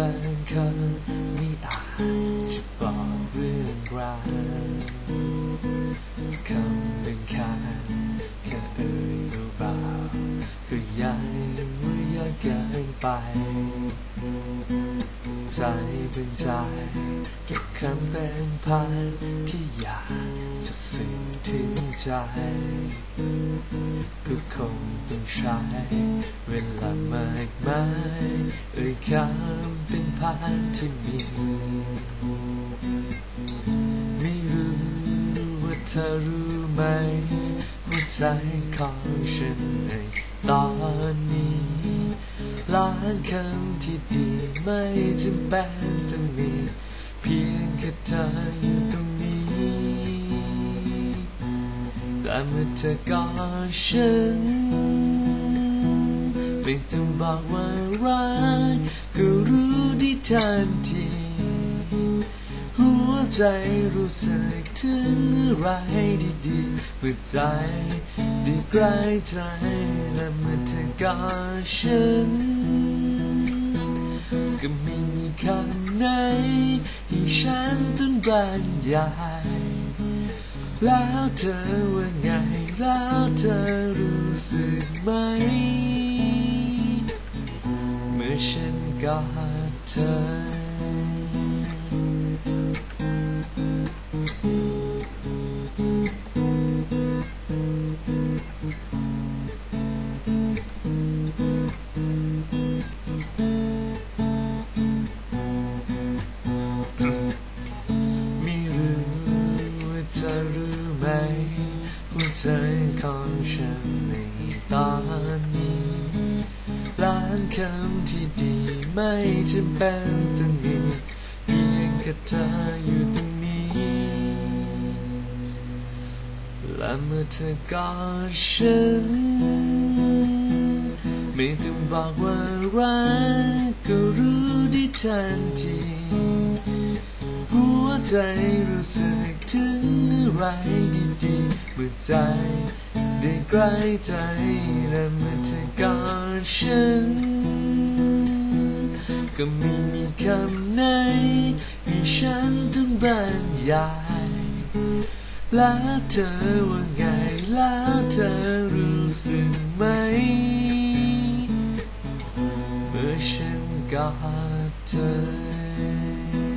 บาคนไม่อาจจะบอกเรื่องราวคำหนึ่งคำแค่เอ่ยเบาๆก็ยังว่าเยากเกินไป ใจเป็นใจเก็บคำเป็นพันที่อยากจะสื่อถึงใจก็คงต้องใช้เวลามากมายเอ่ยคำ เป็นที่มีไม่รู้ว่าเธอรู้ไหมหัวใจของฉันในตอนนี้ล้านคำที่ดีไม่จำเป็นต้องมีเพียงแค่เธออยู่ตรงนี้แต่เมื่อเธอกอดฉันไม่ต้องบอกว่ารัก ทันที หัวใจรู้สึกถึงอะไรดีๆเมื่อใจได้ใกล้ใจและเมื่อเธอกอดฉัน ก็ไม่มีคำไหนให้ฉันต้องบรรยายแล้วเธอว่าไงแล้วเธอรู้สึกไหม เมื่อฉันกอด เธอไม่รู้ว่าเธอรู้ไหมหัวใจของฉันในตาน คำที่ดีไม่จำเป็นต้องมีเพียงแค่เธออยู่ตรงนี้ และเมื่อเธอกอดฉันไม่ต้องบอกว่ารักก็รู้ได้ทันทีหัวใจรู้สึกถึงอะไรดีๆเมื่อใจ ได้ใกล้ใจและเมื่อเธอกอดฉัน ก็ไม่มีคำไหนให้ฉันต้องบรรยายแล้วเธอว่าไงแล้วเธอรู้สึกไหม เมื่อฉันกอดเธอ